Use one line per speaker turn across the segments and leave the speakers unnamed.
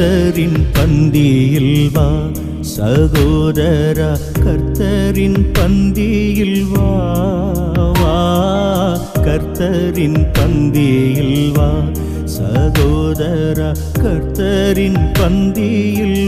கர்த்தரின் பந்தியில் வா சகோதரா கர்த்தரின் பந்தியில் வா வா கர்த்தரின் பந்தியில் வா சகோதரா கர்த்தரின் பந்தியில்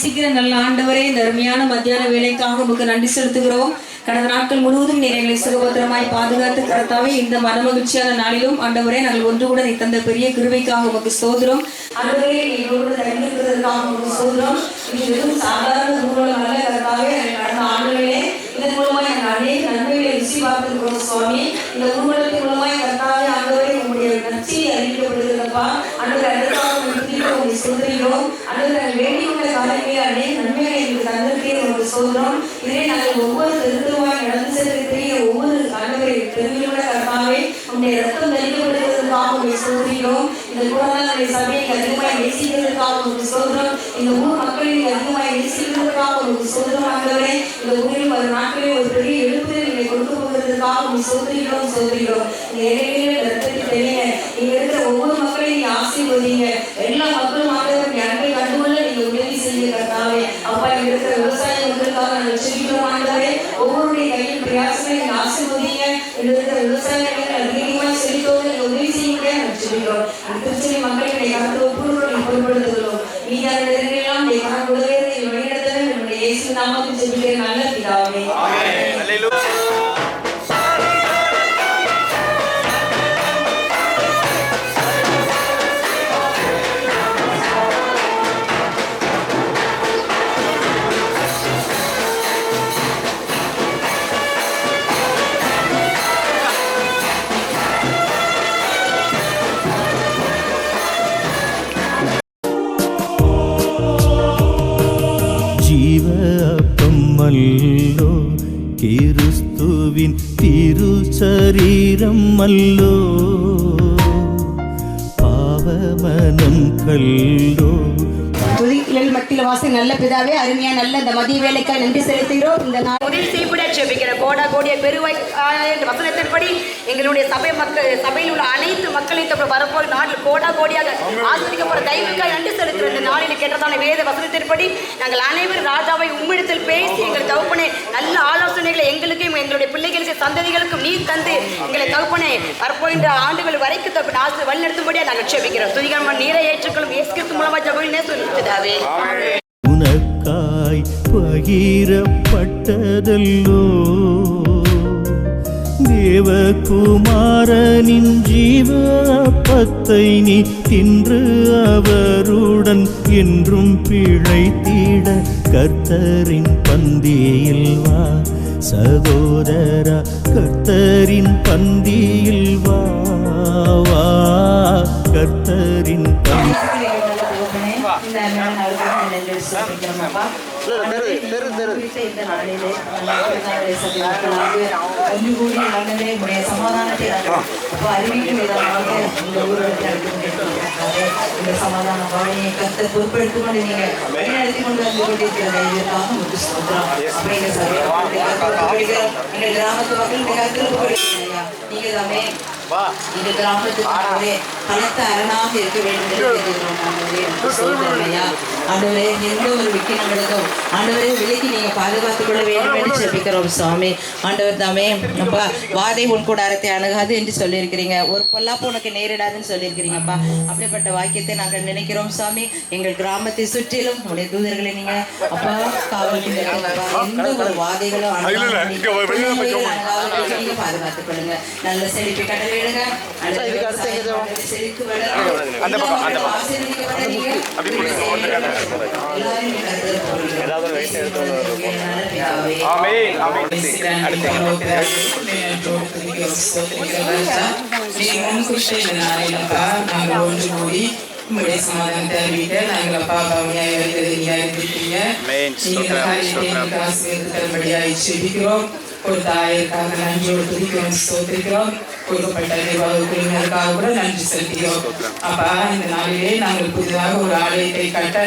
நேசிக்கிற நல்ல ஆண்டவரே இந்த அருமையான மத்தியான வேலைக்காக உங்களுக்கு நன்றி செலுத்துகிறோம். கடந்த நாட்கள் முழுவதும் நீர் எங்களை சுகபத்திரமாய் பாதுகாத்து கருத்தாவே இந்த மன மகிழ்ச்சியான நாளிலும் ஆண்டவரே நாங்கள் ஒன்று கூட நீ தந்த பெரிய கிருவைக்காக உமக்கு சோதரம் ஆண்டவரே நீ எங்களோடு தங்கியிருக்கிறதுக்காக உமக்கு சோதரம் இது சாதாரண ஊழல் அல்ல கருத்தாவே கடந்த ஆண்டுகளே இதன் மூலமாக நாங்கள் அநேக நன்மைகளை ருசி பார்த்திருக்கிறோம் சுவாமி. இந்த ஊழலின் மூலமாய் கருத்தாவே ஆண்டவரே உங்களுடைய நச்சியை அறிவிக்கப்படுகிறதப்பா ஆண்டவர் அடுத்ததாக உங்களை சொல்கிறோம் அல்லது நாங்கள் வேண்டியுள்ள காரியங்களை அநேக நன்மைகளை எங்களுக்கு தந்திருக்கேன் உங்களுக்கு சொல்கிறோம் இதே நாங்கள் ஒவ்வொரு தெருவாய் நடந்து செல்லிருக்கிற ஒவ்வொரு ஆண்டவரை தெருவிலுள்ள கர்த்தாவே உங்களுடைய ரத்தம் தெளிக்கப்படுவதற்காக உங்களை சொல்கிறோம் இந்த குழந்தை சபையை அதிகமாய் நேசிக்கிறதுக்காக உங்களுக்கு சொல்கிறோம் இந்த ஊர் மக்களை அதிகமாய் நேசிக்கிறதுக்காக உங்களுக்கு சொல்கிறோம் ஆண்டவரே. இந்த ஊரில் ஒரு நாட்களில் ஒரு பெரிய எழுப்புதல் நீங்க கொண்டு போகிறதுக்காக உங்களுக்கு சொல்கிறோம் சொல்கிறோம் இந்த இடையிலே ரத்தத்தை தெளிங்க. இங்க இருக்கிற ஒவ்வொரு மக்களையும் நீங்க ஆசீர்வதிங்க. எல்லா மக்களும் ஆண்டவர் நீ அன்பை கண்டுகொள்ள நீங்க உதவி செய்ய கர்த்தாவே. அப்பா இங்க இருக்கிற விவசாய மக்களுக்காக நாங்கள் செபிக்கிறோம் ஆண்டவரே ஒவ்வொருடைய கையில் பிரயாசங்களை நீங்க விவசாயிகள் அதிகமாக செழித்தோடு உதவி செய்ய முடியாது நாங்கள் செபிக்கிறோம். இந்த
శరీరం మల్లో పావమనం కల్లో
துதிகளில் மத்தியில் வாசம் நல்ல பிதாவே அருமையா நல்ல இந்த மதிய வேலைக்காய் நன்றி செலுத்துகிறோம். இந்த நாள்
உதவி செய்யப்பட ஜெபிக்கிற கோடா கோடிய பெருவாய் என்ற வசனத்தின்படி எங்களுடைய சபை மக்கள் சபையில் உள்ள அனைத்து மக்களை தப்பு வரப்போ நாட்டில் கோடா கோடியாக ஆசிரியப்பட தெய்வக்காய் நன்றி செலுத்துகிற இந்த நாளில் கேட்டதான வேத வசனத்தின்படி நாங்கள் அனைவரும் ராஜாவை உம்மிடத்தில் பேசி எங்கள் தகுப்பனே நல்ல ஆலோசனைகளை எங்களுக்கும் எங்களுடைய பிள்ளைகளுக்கு சந்ததிகளுக்கும் நீ தந்து எங்களை தகுப்பனே வரப்போகின்ற ஆண்டுகள் வரைக்கும் தப்பு ஆசிரியர் வழிநடத்தும்படியாக நாங்கள் ஜெபிக்கிறோம் துதிகரமான நீரை ஏற்றுக்கொள்ளும் இயேசுக்கு மூலமாக ஜெபினே சொல்லிவிட்டதாவே
உனக்காய் பகிரப்பட்டதல்லோ. தேவகுமாரனின் ஜீவ பத்தை நீ தின்று அவருடன் என்றும் பிழைத்திட கர்த்தரின் பந்தியில் வா. சகோதரா கர்த்தரின் பந்தியில் வா
கர்த்தர் கூடி உடைய சமாதானத்தை அப்போ அறிவிக்கும் விதமாக இந்த இந்த சமாதான கத்த கொண்டு நீங்க வழிநடத்தி கொண்டு வந்து இதற்காக உங்களுக்கு சொல்றோம் கிராமத்து மக்கள் மிக இந்த கிராமத்துக்கு ஆண்டவரே பலத்த அரணாக இருக்க வேண்டும் என்று கேட்கிறோம் ஆண்டவரே. என்று சொல்றோம் ஐயா ஆண்டவரே எந்த ஒரு விக்கினங்களுக்கும் ஆண்டவரே விலைக்கு நீங்க பாதுகாத்துக் கொள்ள வேண்டும் என்று ஜெபிக்கிறோம் சுவாமி. ஆண்டவர் தாமே அப்பா வாதை உன் கூடாரத்தை அணுகாது என்று சொல்லியிருக்கிறீங்க. ஒரு பொல்லாப்பு உனக்கு நேரிடாதுன்னு சொல்லியிருக்கிறீங்கப்பா. அப்படிப்பட்ட வாக்கியத்தை நாங்கள் நினைக்கிறோம் சுவாமி. எங்கள் கிராமத்தை சுற்றிலும் உடைய தூதர்களை நீங்க அப்பா காவல் எந்த ஒரு வாதைகளும் பாதுகாத்துக் கொள்ளுங்க. நல்ல செழிப்பை கடல் விடுங்க நல்ல விவசாயம் செழித்து வளரும் அந்த பக்கம் அந்த ஆசீர்வதிக்கப்பட நீங்க எல்லாரும் நீங்க கருத்தில் போடுங்க நல்ல பிதாவே
ஆமென் ஆமென்
ஒரு தாயருக்காக நன்றியோடு துதிக்கிறோம் ஸ்தோத்திரிக்கிறோம் கொடுக்கப்பட்ட நிர்வாக குழுவினருக்காக கூட நன்றி செலுத்துகிறோம் அப்பா இந்த நாளிலே நாங்கள் புதிதாக ஒரு ஆலயத்தை கட்ட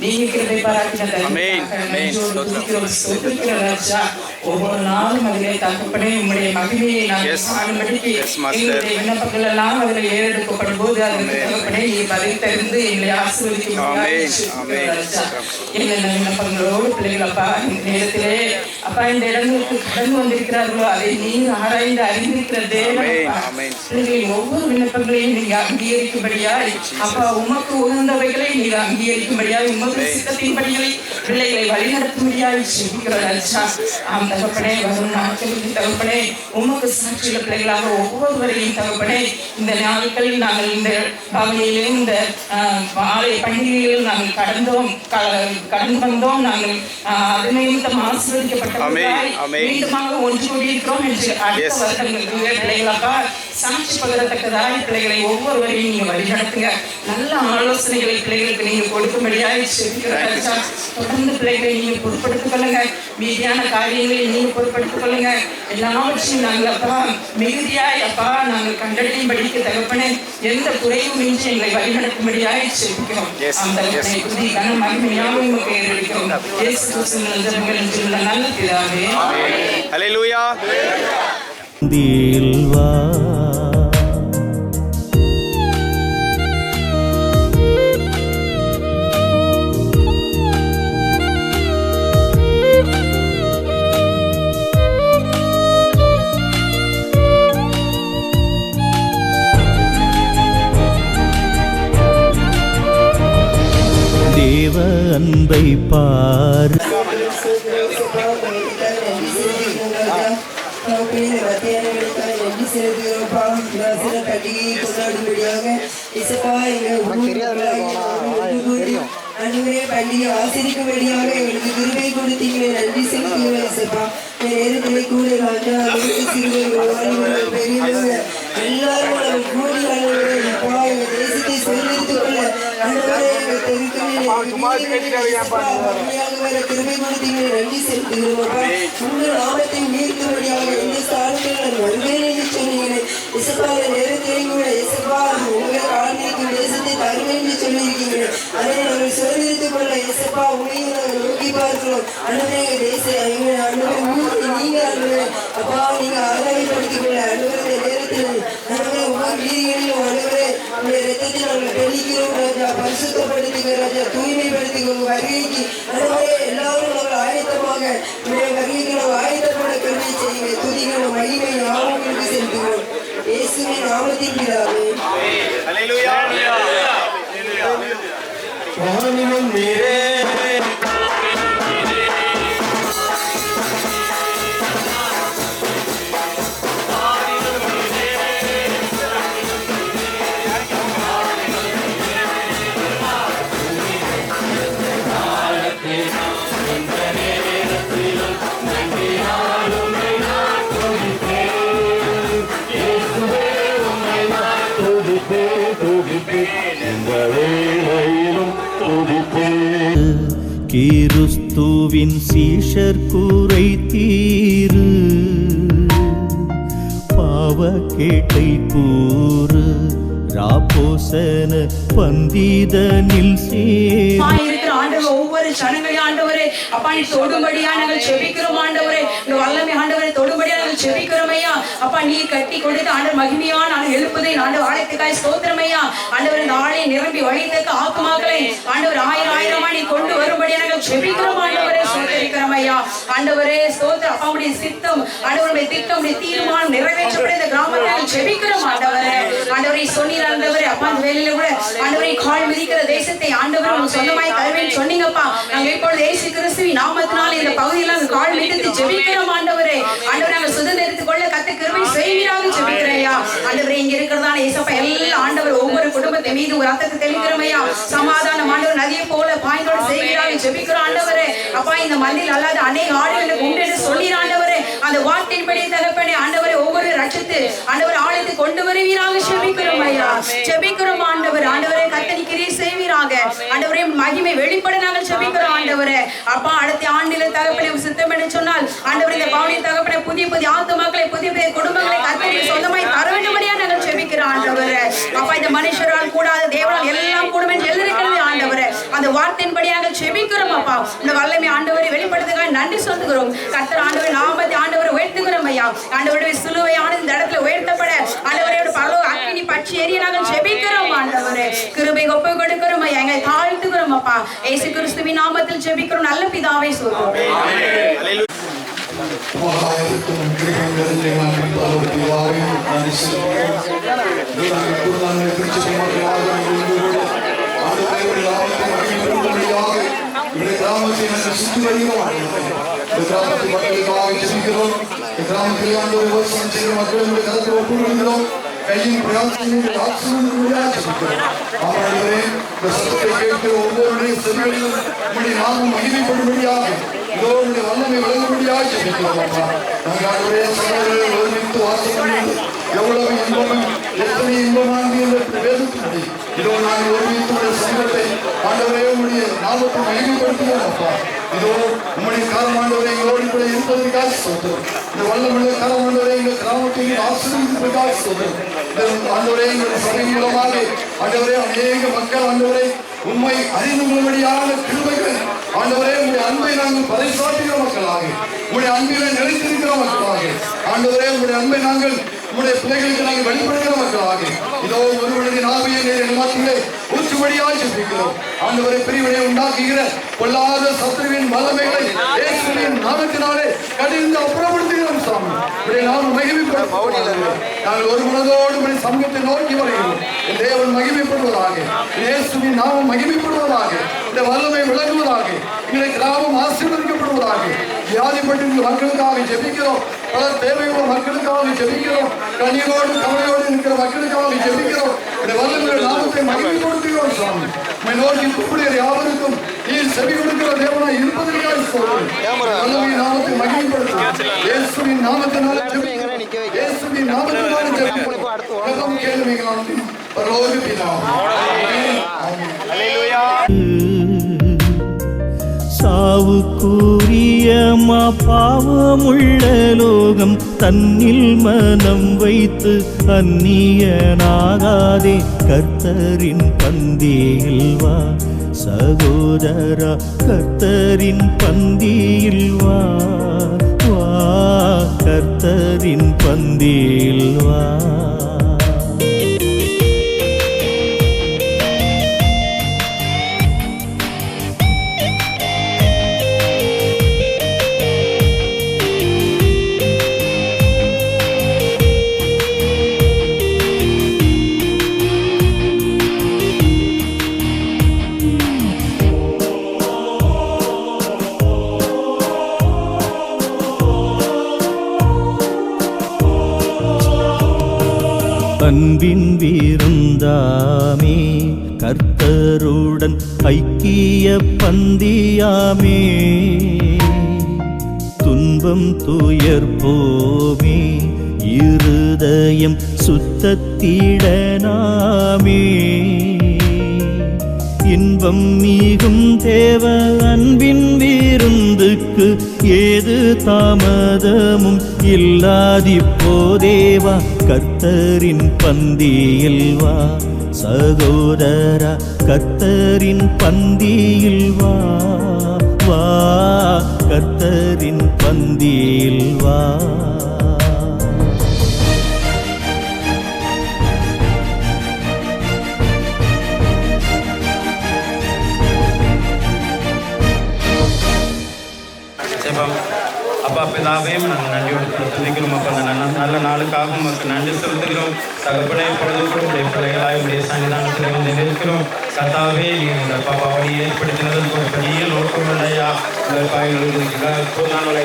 நீங்க கிருபை பாராட்டின தயவுக்காக நன்றியோடு துதிக்கிறோம் ஸ்தோத்திரிக்கிறோம் ராஜா ஒவ்வொரு நாளும் அதிலே தகப்பனே உம்முடைய மகிமையை காணும்படிக்கு எங்களுடைய விண்ணப்பங்கள் எல்லாம் அதில் ஏறெடுக்கப்படும் போது அதற்கு தகப்பனே நீ பதில் தெரிந்து எங்களை ஆசீர்வதிக்க என்னென்ன விண்ணப்பங்களோடு பிள்ளைகள் அப்பா இந்த நேரத்திலே அப்பா இந்த இடங்களுக்கு கடந்து வந்திருக்கிறார்களோ அதை நீங்க ஆராய்ந்து அறிந்திருக்கிற தேவன் அப்பா. பிள்ளைகளின் ஒவ்வொரு விண்ணப்பங்களையும் நீங்க அங்கீகரிக்கும்படியாய் அப்பா உமக்கு உகந்தவைகளை நீங்க அங்கீகரிக்கும்படியாய் உமக்கு பிள்ளைகளை வழிநடத்தும்படியாய் ஜெபிக்கிற ராஜா ஆம் தகப்பனே வரும் நாட்களுக்கு தகப்பனே உமக்கு பிள்ளைகளாக ஒவ்வொருவரையும் தகப்பனே இந்த நாட்களில் நாங்கள் இந்த பகுதியிலும் இந்த ஆலய பண்டிகைகளில் நாங்கள் கடந்தோம் கடந்து வந்தோம் நாங்கள் அது நிமித்தம் ஆசீர்வதிக்கப்பட்டவர்களாய் மீண்டுமாக ஒன்று கூடியிருக்கிறோம் என்று அடுத்த வருடங்களுக்கு பிள்ளைகளப்பா சாட்சி பகரத்தக்கதாய் பிள்ளைகளை ஒவ்வொருவரையும் நீங்க வழிநடத்துங்க நல்ல ஆலோசனைகளை பிள்ளைகளுக்கு நீங்க கொடுக்கும்படியாய் செபிக்கிறார் தொடர்ந்து பிள்ளைகளை நீங்க பொறுப்படுத்திக் கொள்ளுங்க மீதியான காரியங்களை நீங்க பொறுப்படுத்திக் கொள்ளுங்க எல்லாவற்றையும் நாங்கள் அப்பா மிகுதியாய் அப்பா நாங்கள் கண்டடையும்படிக்கு தகப்பனே எந்த குறைவும் இன்றி எங்களை வழிநடத்தும்படியாய் அந்த கன இயேசு கிறிஸ்துவின் என்று நல்ல பிதாவே
வா அன்பை பார்.
அன்றுவரே பண்டிகை ஆசிரிக்கும்படியாக எங்களுக்கு கொடுத்தீங்களே நன்றி இசப்பா கூட ராஜா சிறுவர்கள் பெரியவர்கள் எல்லாரும் கூடி அனுவரே தேசத்தை சேர்ந்தெடுத்துக் கொள்ள அன்றுவரே எங்க நன்றி செலுத்துகிறோம் உங்கள் நாமத்தை உயர்த்தும்படியாக எந்த ஸ்தானத்தில் வருவேன் என்று சொன்னீங்களே இசப்பா இந்த கூட இசப்பா உங்கள் காலனிக்கு தேசத்தை தருவேன் என்று சொல்லியிருக்கீங்களே அதை நாங்கள் கொள்ள இசப்பா நாங்கள் நோக்கி பார்க்கிறோம் தேச எங்கள் அப்பா ஆதாயப்படுத்திக் கொள்ள நேரத்தில் வீதிகளிலும் உங்களுடைய ரத்தத்தை நாங்கள் தெளிக்கிறோம்
baridi roho கிறிஸ்துவின் சீஷர் கூரை தீரு. பாவ கேட்டை கூறு. ராபோசன பந்திதனில் சேர்.
ஒவ்வொரு சனங்களை ஆண்டவரே. அப்பா நீ தொடும்படியா நாங்கள் செபிக்கிறோம் ஆண்டவரே. இந்த வல்லமை ஆண்டவரை தொடும்படியா நாங்கள் செபிக்கிறோம் ஐயா. அப்பா நீ கட்டி கொடுத்து ஆண்டவர் மகிமையான ஆண்டு எழுப்புதை ஆண்டு ஆலயத்துக்காய் ஸ்தோத்திரம் ஐயா. ஆண்டவர் இந்த ஆலயை நிரம்பி வழித்தக்க ஆக்குமாக்களை ஆண்டவர் ஆயிரம் ஆயிரமா நீ கொண்டு வரும்படியா நாங்கள் செபிக்கிறோம் ஆண்டவரே ஸ்தோத்திரிக்கிறோம் ஐயா ஸ்தோத்திரம். அப்பா சித்தம் ஆண்டவருடைய திட்டம் தீர்மானம் நிறைவேற்றப்பட இந்த கிராமத்தை ஜெபிக்கிறோம் ஆண்டவரே. ஆண்டவரை சொன்னீர் ஆண்டவரே. அப்பா அந்த வேலையில கூட ஆண்டவரை கால் மிதிக்கிற தேசத்தை ஆண்டவர் உங்களுக்கு சொந்தமாய் தருவேன் சொன்னீங்கப்பா. நாங்க இப்பொழுது ஏசு கிறிஸ்துவி நாமத்தினால இந்த பகுதியில அந்த கால் மிதித்து ஜெபிக்கிறோம் ஆண்டவரே. ஆண்டவர் நாங்க சுதந்திரத்துக் கொள்ள கத்து கிருபை செய்வீராக ஜெபிக்கிறையா ஆண்டவரே இங்க இருக்கிறதான ஏசப்பா எல்லா ஆண்டவர் ஒவ்வொரு குடும்பத்தை மீது ஒரு ரத்தத்தை தெளிக்கிறோமையா சமாதானம் ஆண்டவர் நதியை போல பாய்ந்தோடு செய்வீராக ஜெபிக்கிறோம் ஆண்டவரே. அப்பா இந்த மண்ணில் அல்லாத அநேக ஆடுகளுக்கு உண்டு என்று சொல்லீர் ஆண்டவரே. அந்த வார்த்தையின்படி தகப்பனே ஆண்டவரே ஒவ்வொரு ரட்சத்து ஆண்டவர் ஆலயத்தை கொண்டு வருவீராக. ஜெபிக்கிறோம் ஐயா. ஜெபிக்கிறோம் ஆண்டவர். ஆண்டவரே கத்தனி கிரியை செய்வீராக. ஆண்டவரே மகிமை வெளிப்பட நாங்கள் ஜெபிக்கிறோம் ஆண்டவரே. அப்பா அடுத்த ஆண்டில தகப்பனை சித்தம் என்று சொன்னால் ஆண்டவர் இந்த பவுனி தகப்பனை புதிய புதிய ஆத்துமாக்களை புதிய புதிய குடும்பங்களை கத்தனை சொந்தமாய் தர வேண்டும்படியா நாங்கள் ஜெபிக்கிறோம் ஆண்டவரே. அப்பா இந்த மனுஷரால் கூடாத தேவனால் எல்லாம் கூடும் என்று எழுதிருக்கிறது ஆண்டவரே. அந்த வார்த்தையின்படியாக செபிக்கிறோம் அப்பா. இந்த வல்லமை ஆண்டவரை வெளிப்படுத்துக்காக நன்றி சொல்லுகிறோம் கர்த்தர் ஆண்டவர் நாமத்தை ஆண்டவரை உயர்த்துகிறோம் ஐயா. ஆண்டவருடைய சிலுவையானது இந்த இடத்துல உயர்த்தப்பட. ஆண்டவரையோட பலோ அக்கினி பட்சி எரிய நாங்கள் செபிக்கிறோம் ஆண்டவரே. கிருபை ஒப்பு கொடுக்கிறோம் ஐயா. எங்களை தாழ்த்துகிறோம் அப்பா. ஏசு கிறிஸ்துவின் நாமத்தில் ஜெபிக்கிறோம் நல்ல பிதாவை சொல்றோம்
மகாயிருக்கும் கிரகங்களில் நாங்கள் பலவற்றிவாக நன்றி செலுத்துகிறோம் குருநாங்கள் பிடிச்ச கிராமத்தை நாங்கள் சுற்றி வருகிறோம் இந்த கிராமத்து மக்களுக்காக ஜெபிக்கிறோம் இந்த கிராமத்தில் ஆண்டவர் விவசாயம் செய்கிற மக்களுடைய கருத்தில் ஒப்புக்கொள்கிறோம் கையின் பிரயாசங்கள் ஆசிரியர்களாக ஜெபிக்கிறோம் ஆமாண்டவரே இந்த சத்தத்தை கேட்கிற ஒவ்வொருடைய செவிகளிலும் உங்களுடைய நாமம் மகிமைப்படும்படியாக இதோ உங்களுடைய வல்லமை விளங்கும்படியாக ஜெபிக்கிறோம் அப்பா நாங்கள் ஆண்டவரே சகோதரர்கள் ஒருமித்து வாசம் பண்ணி எவ்வளவு இன்பம் எத்தனை இன்பமானது என்று வேதத்தின்படி இதோ நான் ஒருமித்து உடைய சங்கத்தை ஆண்டவரே உடைய நாமத்தை மகிமைப்படுத்துவோம் அப்பா இதோ உம்முடைய காலமாண்டவரை எங்களோடு கூட இருப்பதற்காக சொல்றோம் இந்த வல்லமுள்ள காலமாண்டவரை எங்கள் கிராமத்தை ஆசிரியப்பதற்காக சொல்றோம் ஆண்டவரே எங்கள் சபை மூலமாக ஆண்டவரே அநேக மக்கள் ஆண்டவரை உண்மை அறிந்து கொள்ளும்படியான கிருமைகள் ஆண்டவரே உங்களுடைய அன்பை நாங்கள் பறைசாற்றுகிற மக்களாக. உங்களுடைய அன்பிலே நிலைத்திருக்கிற மக்களாக ஆண்டவரே உங்களுடைய அன்பை நாங்கள் உங்களுடைய பிள்ளைகளுக்கு நாங்கள் வெளிப்படுகிற மக்களாக. இதோ ஒருவருடைய நாவையை நேரில் மாத்திலே ஊற்றுபடியாய் சிந்திக்கிறோம் ஆண்டவரை பிரிவினை உண்டாக்குகிற பொல்லாத சத்துருவின் வல்லமைகளை இயேசுவின் நாமத்தினாலே கடிந்து அப்புறப்படுத்துகிறோம் சாமி. இதை நாம் மகிமைப்படுத்துவதாக. நாங்கள் ஒரு மனதோடு உடைய சமூகத்தை நோக்கி வருகிறோம். தேவன் மகிமைப்படுவதாக. இயேசுவின் நாமம் மகிமைப்படுவதாக. இந்த வல்லமை விளங்குவதாக எங்களை கிராமம் ஆசீர்வதிக்கப்படுவதாக வியாதிப்பட்டு மக்களுக்காக ஜெபிக்கிறோம். பல தேவையுள்ள மக்களுக்காக ஜெபிக்கிறோம். கண்ணீரோடு கவலையோடு இருக்கிற மக்களுக்காக ஜெபிக்கிறோம். இந்த வல்லமையுடைய நாமத்தை மகிமைப்படுத்துகிறோம் சுவாமி. உம்மை நோக்கி கூப்பிடுகிற யாவருக்கும் நீர் செவி கொடுக்கிற தேவனாய் இருப்பதற்காக வல்லமையின் நாமத்தை மகிமைப்படுத்தும் இயேசுவின் நாமத்தினால இயேசுவின் நாமத்தினால ஜெபிக்கிறோம். கேளுமைகளாம் பரலோக பிதாவே. ஆமென். ஆமென்.
மா பாவமுள்ள லோகம் தன்னில் மனம் வைத்து அந்நியனாகாதே. கர்த்தரின் பந்தியில் வா. சகோதரா கர்த்தரின் பந்தியில் வா. வா கர்த்தரின் பந்தியில் வா. அன்பின் விருந்தாமே கர்த்தருடன் ஐக்கிய பந்தியாமே. துன்பம் துயர் போமே இருதயம் சுத்தத்திடனாமே. இன்பம் மீகும் தேவ அன்பின் விருந்துக்கு ஏது தாமதமும் இல்லாதிப்போ தேவா கர்த்தரின் பந்தியில் வா. சகோதரா கர்த்தரின் பந்தியில் வா. வா கர்த்தரின் பந்தியில் வா.
அப்பா பிதாவே நாங்கள் நன்றியோடு துதிக்கிறோம் அப்பா அந்த நல்ல நல்ல நாளுக்காக உமக்கு நன்றி செலுத்துகிறோம். தகப்பனை பொழுதுக்கும் உடைய பிள்ளைகளாய் உடைய சன்னிதானத்தில் வந்து நிற்கிறோம். கத்தாவே நீங்கள் பாப்பாவை ஏற்படுத்தினதற்கு ஒரு பெரிய நோக்கம் இல்லையா உங்கள்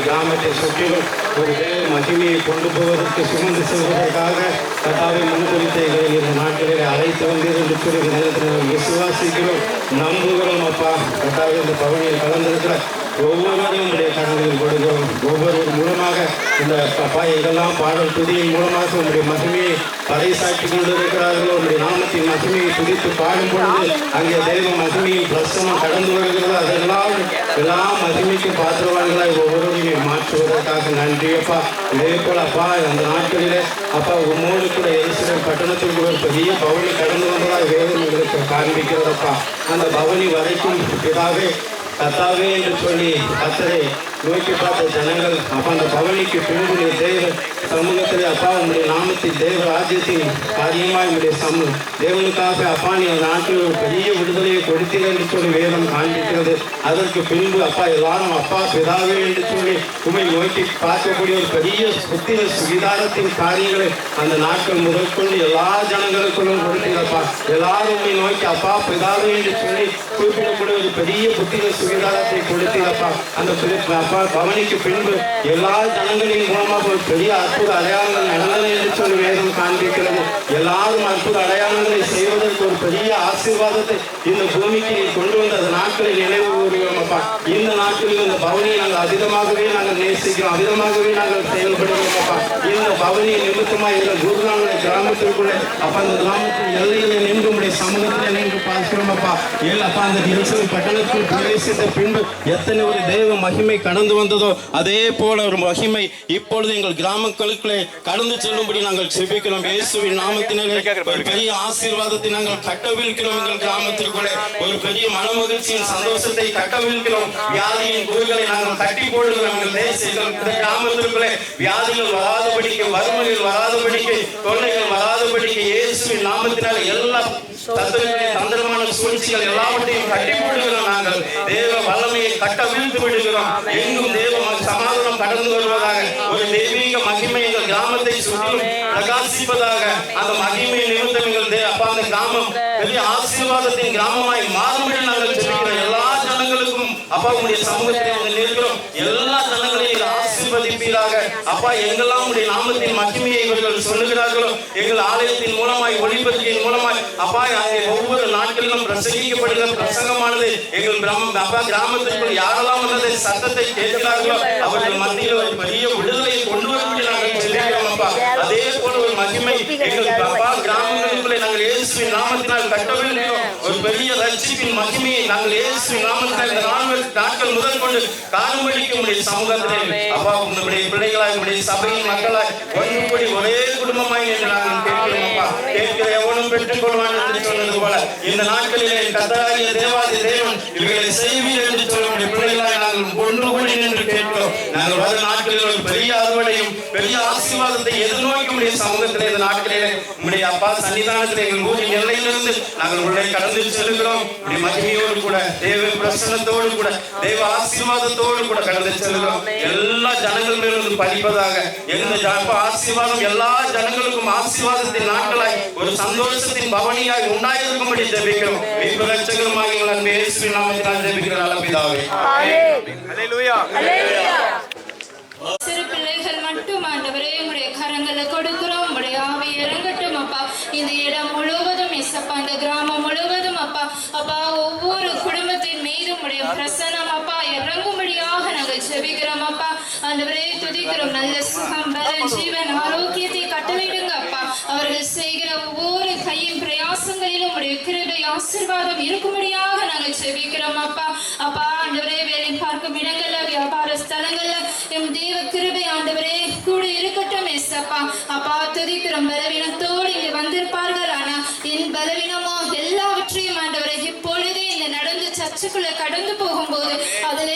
கிராமத்தை சுற்றிலும் ஒரு மகிமையை கொண்டு போவதற்கு சுமந்து செல்வதற்காக கத்தாவை முன்குறித்த இந்த நாட்களில் அழைத்து வந்தீர் கூறுகிற நேரத்தில் விசுவாசிக்கிறோம். நம்புகிறோம் அப்பா. கத்தாவை இந்த பகுதியில் கலந்திருக்கிற ஒவ்வொருவரையும் உடைய கரங்களில் கொடுக்கிறோம். ஒவ்வொருவர் மூலமாக இந்த அப்பா இதெல்லாம் பாடல் துதியின் மூலமாக உங்களுடைய மகிமையை பறைசாற்றி கொண்டிருக்கிறார்களோ உங்களுடைய நாமத்தின் மகிமையை துதித்து பாடும் பொழுது அங்கே தெய்வ மகிமையின் பிரசனம் கடந்து வருகிறது. அதெல்லாம் எல்லாம் மகிமைக்கு பாத்திரவான்களாய் ஒவ்வொருவரையும் மாற்றுவதற்காக நன்றி அப்பா. இதே போல அப்பா அந்த நாட்களிலே அப்பா உம்மோடு கூட எரிசிலர் பட்டணத்திற்கு ஒரு பெரிய பவனி கடந்து வந்ததாக வேதம் எங்களுக்கு காண்பிக்கிறதப்பா. அந்த பவனி வரைக்கும் பிதாவே கத்தாவே என்று சொல்லி கத்தரை நோக்கி பார்த்த ஜனங்கள் அப்பா அந்த பவனிக்கு பின்புடைய தேவ சமூகத்திலே அப்பா உங்களுடைய நாமத்தின் தேவ ராஜ்யத்தின் காரியமாக உங்களுடைய சமூக தேவனுக்காக அப்பா நீ அந்த நாட்டில் ஒரு பெரிய விடுதலையை கொடுத்தீர் என்று சொல்லி வேதம் காண்பிக்கிறது. அதற்கு பின்பு அப்பா எல்லாரும் அப்பா பிதாவே என்று சொல்லி உமை நோக்கி பார்க்கக்கூடிய ஒரு பெரிய புத்திர சுவிதாரத்தின் காரியங்களை அந்த நாட்கள் முதற்கொண்டு எல்லா ஜனங்களுக்குள்ளும் கொடுத்தீரப்பா. எல்லாரும் உண்மை நோக்கி அப்பா பிதாவே என்று சொல்லி குறிப்பிடக்கூடிய ஒரு பெரிய புத்திர சுவிதாரத்தை கொடுத்தீரப்பா. அந்த பவனிக்கு பின்பு எல்லா ஜனங்களின் மூலமாக ஒரு பெரிய அற்புத அடையாளங்கள் நடந்தது என்று சொல்லி வேதம் காண்பிக்கிறது. எல்லாரும் அற்புத அடையாளங்களை செய்வதற்கு ஒரு பெரிய ஆசீர்வாதத்தை இந்த பூமிக்கு நீ கொண்டு வந்த அந்த நாட்களை நினைவு கூறுகிறோம் அப்பா. இந்த நாட்களில் இந்த பவனியை நாங்கள் அதிகமாகவே நாங்கள் நேசிக்கிறோம் அதிகமாகவே நாங்கள் செயல்படுகிறோம் அப்பா. இந்த பவனியை நிமித்தமாக இந்த குருநாளுடைய கிராமத்திற்குள்ளே அப்பா அந்த கிராமத்தின் எல்லையில நின்று உடைய சமூகத்தில் நின்று பார்க்கிறோம் அப்பா. ஏன் அப்பா அந்த எரிசல் பட்டணத்தில் பிரவேசித்த பின்பு எத்தனை ஒரு தெய்வ மகிமை கடந்து வந்ததோ அதே போல ஒரு மகிமை இப்பொழுது எங்கள் கிராமங்களுக்குள்ளே கடந்து செல்லும்படி நாங்கள் செபிக்கிறோம். இயேசுவின் நாமத்தினரே ஒரு பெரிய ஆசீர்வாதத்தை நாங்கள் கட்டவிழ்க்கிறோம் எங்கள் கிராமத்திற்குள்ளே. ஒரு பெரிய மன மகிழ்ச்சியின் சந்தோஷத்தை கட்டவிழ்க்கிறோம். வியாதியின் குருகளை நாங்கள் தட்டி போடுகிறோம். எங்கள் தேச கிராமத்திற்குள்ளே வியாதிகள் வராதபடிக்கு வறுமைகள் வராதபடிக்கு தொல்லைகள் வராத வராதபடிக்கு இயேசுவின் நாமத்தினால் எல்லா தந்திரங்களை தந்திரமான சூழ்ச்சிகள் எல்லாவற்றையும் கட்டி போடுகிறோம் நாங்கள். தேவ வல்லமையை கட்ட வீழ்த்து விடுகிறோம். எங்கும் தேவ சமாதானம் கடந்து வருவதாக ஒரு தெய்வீக மகிமை எங்கள் கிராமத்தை சுற்றிலும் பிரகாசிப்பதாக அந்த மகிமை நிமித்தம் எங்கள் அப்பா அந்த கிராமம் பெரிய ஆசீர்வாதத்தின் கிராமமாய் மாறும்படி நாங்கள் சொல்லுகிறோம் அப்பா உங்களுடைய சமூகத்தில் வந்து நிற்கிறோம் எல்லா தலங்களையும் ஆசிர்வதிப்பீராக. அப்பா எங்கெல்லாம் உடைய நாமத்தின் மகிமையை இவர்கள் சொல்லுகிறார்களோ எங்கள் ஆலயத்தின் மூலமாய் ஒளிபதியின் மூலமாய் அப்பா அங்கே ஒவ்வொரு நாட்களிலும் பிரசங்கிக்கப்படுகிற பிரசங்கமானது எங்கள் கிராமம் அப்பா கிராமத்திற்குள் யாரெல்லாம் வந்து சத்தத்தை கேட்கிறார்களோ அவர்கள் மத்தியில் ஒரு பெரிய விடுதலை கொண்டு வரக்கூடிய நாங்கள் ஜெபிக்கிறோம் அப்பா. அதே போல ஒரு மகிமை எங்கள் அப்பா கிராமங்களுக்குள்ளே நாங்கள் இயேசுவின் நாமத்தினால் கட்டவில்லையோ பெரிய ரட்சிப்பின் மகிமையை நாங்கள் இயேசுவின் நாமத்தினால் இந்த நாட்கள் முதல் கொண்டு காணும்படிக்கு உடைய சமூகத்திலே. அப்பா உங்களுடைய பிள்ளைகளாய் உங்களுடைய சபையின் மக்களாய் ஒன்று கூடி ஒரே குடும்பமாய் என்று நாங்கள் கேட்கிறோம் அப்பா. கேட்கிற எவனும் பெற்றுக் கொள்வான் என்று சொன்னது போல இந்த நாட்களிலே கத்தராகிய தேவாதி தேவன் இவர்களை செய்வீர் என்று சொல்ல பிள்ளைகளாய் நாங்கள் ஒன்று கூடி நின்று கேட்கிறோம். நாங்கள் வரும் நாட்களில் ஒரு பெரிய அறுவடையும் பெரிய ஆசீர்வாதத்தை எதிர்நோக்கி உடைய சமூகத்திலே இந்த நாட்களிலே உடைய அப்பா சன்னிதானத்திலே எங்கள் ஊரின் எல்லையிலிருந்து நாங்கள் உடைய கடந்து செல்கிறோம் மகிமையோடு கூட தேவ பிரசனத்தோடு கூட தேவ ஆசீர்வாதத்தோடு கூட கடந்து செல்கிறோம் எல்லா ஜனங்கள் மேலும் படிப்பதாக எந்த ஆசீர்வாதம் எல்லா ஜனங்களுக்கும் ஆசீர்வாதத்தின் நாட்களாய் ஒரு சந்தோஷத்தின் பவனியாய் உண்டாயிருக்கும்படி ஜெபிக்கிறோம். மீட்பு ரட்சகருமாய் எங்கள் அன்பு இயேசுவின் நாமத்தினால் ஜெபிக்கிற நல்ல பிதாவே.
சிறு பிள்ளைகள் மட்டும் ஆண்டவரே உடைய கரங்களை கொடுக்கிறோம் உடைய ஆவி இறங்கட்டும் அப்பா. இந்த இடம் முழுவதும் எசப்பா இந்த கிராமம் முழுவதும் அப்பா. அப்பா ஒவ்வொரு குடும்பத்தின் மீதும் உடைய பிரசனம் அப்பா. இறங்கும்படியாக நாங்கள் ஜெபிக்கிறோம் அப்பா. ஆண்டவரே துதிக்கிறோம். நல்ல சுகம் பலன் ஜீவன் ஆரோக்கியத்தை கட்டளையிடுங்க அப்பா. அவர்கள் செய்கிற ஒவ்வொரு கையின் பிரயாசங்களிலும் உடைய கிருபை ஆசிர்வாதம் இருக்கும்படியாக நாங்கள் ஜெபிக்கிறோம் அப்பா. அப்பா ஆண்டவரே வேலை பார்க்கும் இடங்கள்ல வியாபார ஸ்தலங்கள்ல எம் தேவக்கு அப்பா துதிக்கிறோம் பலவீனத்தோடு இங்கு வந்திருப்பார்கள். ஆனா என் பலவீனமோ எல்லாவற்றையும் ஆண்டவரை இப்பொழுதே இந்த நடந்து சர்ச்சுக்குள்ள கடந்து போகும்போது அதில்